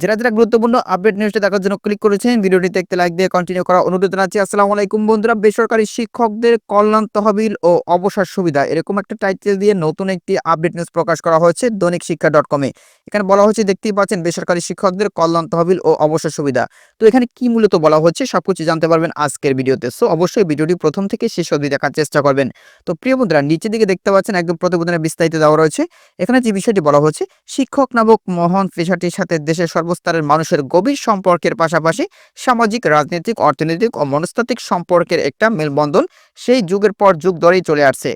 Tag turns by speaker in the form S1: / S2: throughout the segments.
S1: যারা যারা গুরুত্বপূর্ণ আপডেট নিউজটা দেখার জন্য ক্লিক করেছেন, ভিডিওটি দেখতে লাইক দিয়ে কন্টিনিউ করা অনুরোধ জানাচ্ছি। আসসালামু আলাইকুম বন্ধুরা, বেসরকারি শিক্ষকদের কল্যাণ তহবিল ও অবসর সুবিধা এরকম একটা টাইটেল দিয়ে নতুন একটি আপডেট নিউজ প্রকাশ করা হয়েছে দৈনিক শিক্ষা ডট কমে এখানে বলা হচ্ছে দেখতেই পাচ্ছেন বেসরকারি শিক্ষকদের কল্যাণ তহবিল ও অবসর সুবিধা। তো এখানে কি মূলত বলা হচ্ছে সবকিছু জানতে পারবেন আজকের ভিডিওতে। সো অবশ্যই ভিডিওটি প্রথম থেকে শেষ অবধি দেখার চেষ্টা করবেন। তো প্রিয় বন্ধুরা, নিচের দিকে দেখতে পাচ্ছেন একদম প্রতিবেদনে বিস্তারিত দেওয়া রয়েছে। এখানে যে বিষয়টি বলা হচ্ছে, শিক্ষক নামক মহান পেশাটির সাথে দেশের সর্বস্তরের মানুষের গভীর সম্পর্কের পাশাপাশি সামাজিক, রাজনৈতিক, অর্থনৈতিক ও মনস্তাত্ত্বিক সম্পর্কের একটা মেলবন্ধন সেই যুগের পর যুগ ধরেই চলে আসছে।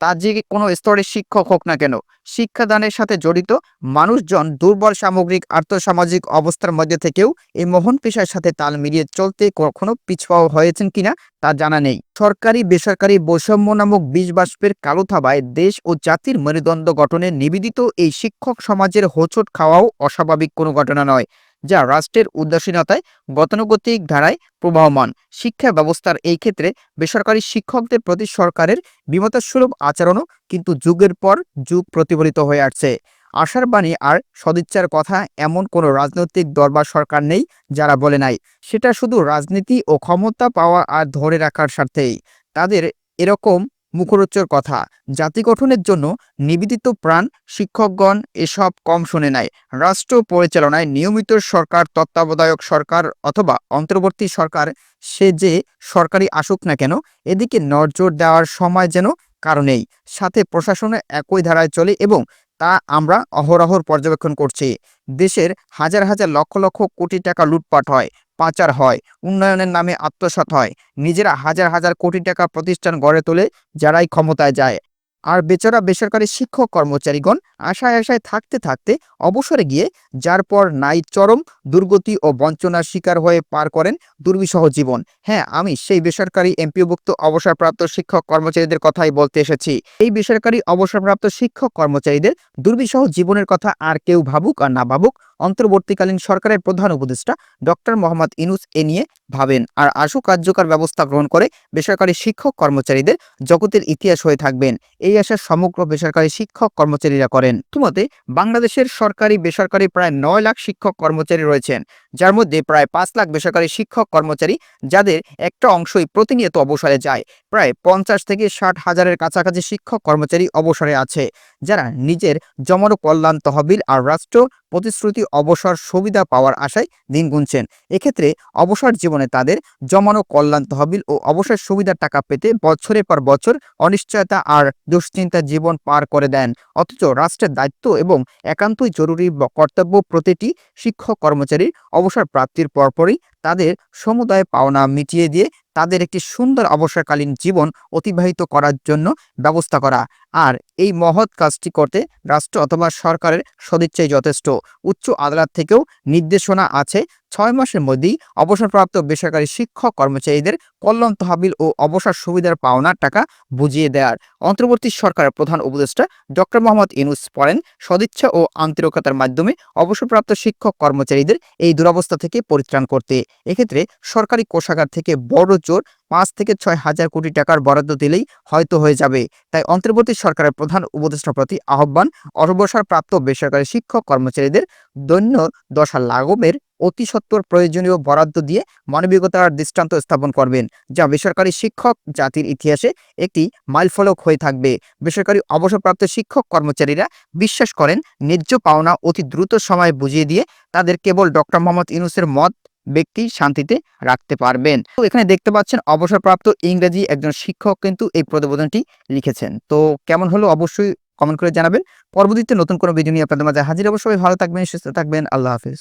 S1: তা যে কোনো স্তরের শিক্ষক হোক না কেন, শিক্ষাদানের সাথে জড়িত মানুষজন দুর্বল সামগ্রিক আর্থসামাজিক অবস্থার মধ্যে থেকেও এই মহান পেশার সাথে তাল মিলিয়ে চলতে কখনো পিছপাও হয়েছেন কিনা তা জানা নেই। সরকারি, বেসরকারি বৈষম্য নামক বিষ বাষ্পের কালো থাবায় দেশ ও জাতির মেরুদণ্ড গঠনে নিবেদিত এই শিক্ষক সমাজের হোঁচট খাওয়াও অস্বাভাবিক কোনো ঘটনা নয়। যা রাষ্ট্রের উদাসীনতায় গতানুগতিক ধারায় প্রবাহমান। শিক্ষা ব্যবস্থার এই ক্ষেত্রে বেসরকারি শিক্ষকদের প্রতি সরকারের বিমতাসুলভ আচরণও কিন্তু যুগের পর যুগ প্রতিফলিত হয়ে আসছে। আশার বাণী আর সদিচ্ছার কথা এমন কোনো রাজনৈতিক দরবার সরকার নেই যারা বলে নাই। সেটা শুধু রাজনীতি ও ক্ষমতা পাওয়া আর ধরে রাখার স্বার্থেই। তাদের এরকম মুখরোচর কথা। জাতি গঠনের জন্য নিবেদিত প্রাণ, শিক্ষকগণ এসব কম শুনে নাই। রাষ্ট্র পরিচালনায় নিয়মিত সরকার, তত্ত্বাবধায়ক সরকার অথবা অন্তর্বর্তী সরকার, সে যে সরকারি আসুক না কেন, এদিকে নজর দেওয়ার সময় যেন কারণেই সাথে প্রশাসনে একই ধারায় চলে এবং তা আমরা অহরহর পর্যবেক্ষণ করছি। দেশের হাজার হাজার লক্ষ লক্ষ কোটি টাকা লুটপাট হয়। পাচার হয়, উন্নয়নের নামে আত্মসাৎ হয়। নিজেরা হাজার হাজার কোটি টাকা প্রতিষ্ঠান গড়ে তোলে, যারাই ক্ষমতায় যায়। আর বেচারা বেসরকারি শিক্ষক কর্মচারীগণ আশায় আশায় থাকতে থাকতে অবসরে গিয়ে যার পর নাই চরম দুর্গতি ও বঞ্চনার শিকার হয়ে পার করেন দুর্বিষহ জীবন। হ্যাঁ আমি সেই বেসরকারি এমপিওভুক্ত অবসরপ্রাপ্ত শিক্ষক কর্মচারীদের কথাই বলতে এসেছি। এই বেসরকারি অবসরপ্রাপ্ত শিক্ষক কর্মচারীদের দুর্বিষহ জীবনের কথা আর কেউ ভাবুক আর না ভাবুক অন্তর্বর্তীকালীন সরকারের প্রধান উপদেষ্টা ডক্টর মোহাম্মদ ইনুস এ নিয়ে ভাবেন। আর আশু কার্যকর ব্যবস্থা গ্রহণ করে বেসরকারি শিক্ষক কর্মচারীদের জগতের ইতিহাস হয়ে থাকবেন। এই আশা সমগ্র বেসরকারি শিক্ষক কর্মচারীরা করেন। ইতিমধ্যে বাংলাদেশের সরকারি বেসরকারি প্রায় নয় লাখ শিক্ষক কর্মচারী রয়েছেন, যার মধ্যে প্রায় পাঁচ লাখ বেসরকারি শিক্ষক কর্মচারী, যাদের একটা অংশই প্রতিনিয়ত অবসরে যায়। প্রায় পঞ্চাশ থেকে ষাট হাজারের কাছাকাছি শিক্ষক কর্মচারী অবসরে আছে, যারা নিজের জমানো কল্যাণ তহবিল আর রাষ্ট্র প্রতিশ্রুতি, অবসর, সুবিধা পাওয়ার আশায় দিন গুনছেন। এক্ষেত্রে অবসর জীবনে তাদের জমানো কল্যাণ, তহবিল ও অবসর সুবিধার টাকা পেতে বছরের পর বছর অনিশ্চয়তা আর দুশ্চিন্তা জীবন পার করে দেন। অথচ রাষ্ট্রের দায়িত্ব এবং একান্তই জরুরি কর্তব্য প্রতিটি শিক্ষক কর্মচারীর অবসর প্রাপ্তির পরপরই তাদের সমুদায় পাওনা মিটিয়ে দিয়ে তাদের একটি সুন্দর অবসরকালীন জীবন অতিবাহিত করার জন্য ব্যবস্থা করা। আর এই মহৎ কাজটি করতে রাষ্ট্র অথবা সরকারের সদিচ্ছাই যথেষ্ট। উচ্চ আদালত থেকেও নির্দেশনা আছে ছয় মাসের মধ্যেই অবসরপ্রাপ্ত বেসরকারি শিক্ষক কর্মচারীদের কল্যাণ, তহবিল ও অবসর সুবিধার পাওনার টাকা বুঝিয়ে দেওয়ার অন্তর্বর্তী সরকারের প্রধান উপদেষ্টা ডক্টর মোহাম্মদ ইনুস পড়েন, সদিচ্ছা ও আন্তরিকতার মাধ্যমে অবসরপ্রাপ্ত শিক্ষক কর্মচারীদের এই দুরবস্থা থেকে পরিত্রাণ করতে। এক্ষেত্রে সরকারি কোষাগার থেকে বড় জোর পাঁচ থেকে ছয় হাজার কোটি টাকার বরাদ্দ দিলেই হয়তো হয়ে যাবে। তাই অন্তর্বর্তী সরকারের প্রধান উপদেষ্টার প্রতি আহ্বান, অবসরপ্রাপ্ত বেসরকারি শিক্ষক কর্মচারীদের দৈন্য দশা লাঘবের অতি সত্বর প্রয়োজনীয় বরাদ্দ দিয়ে মানবিকতার দৃষ্টান্ত স্থাপন করবেন, যা বেসরকারি শিক্ষক জাতির ইতিহাসে একটি মাইলফলক হয়ে থাকবে। বেসরকারি অবসরপ্রাপ্ত শিক্ষক কর্মচারীরা বিশ্বাস করেন, ন্যায্য পাওনা অতি দ্রুত সময়ে বুঝিয়ে দিয়ে তাদের কেবল ডক্টর মোহাম্মদ ইউনুসের মত ব্যক্তি শান্তিতে রাখতে পারবেন। তো এখানে দেখতে পাচ্ছেন অবসরপ্রাপ্ত ইংরেজি একজন শিক্ষক কিন্তু এই প্রতিবেদনটি লিখেছেন। তো কেমন হলো অবশ্যই কমেন্ট করে জানাবেন। পরবর্তীতে নতুন কোনো ভিডিও নিয়ে আপনাদের মাঝে হাজির অবশ্যই ভালো থাকবেন, সুস্থ থাকবেন। আল্লাহ হাফিজ।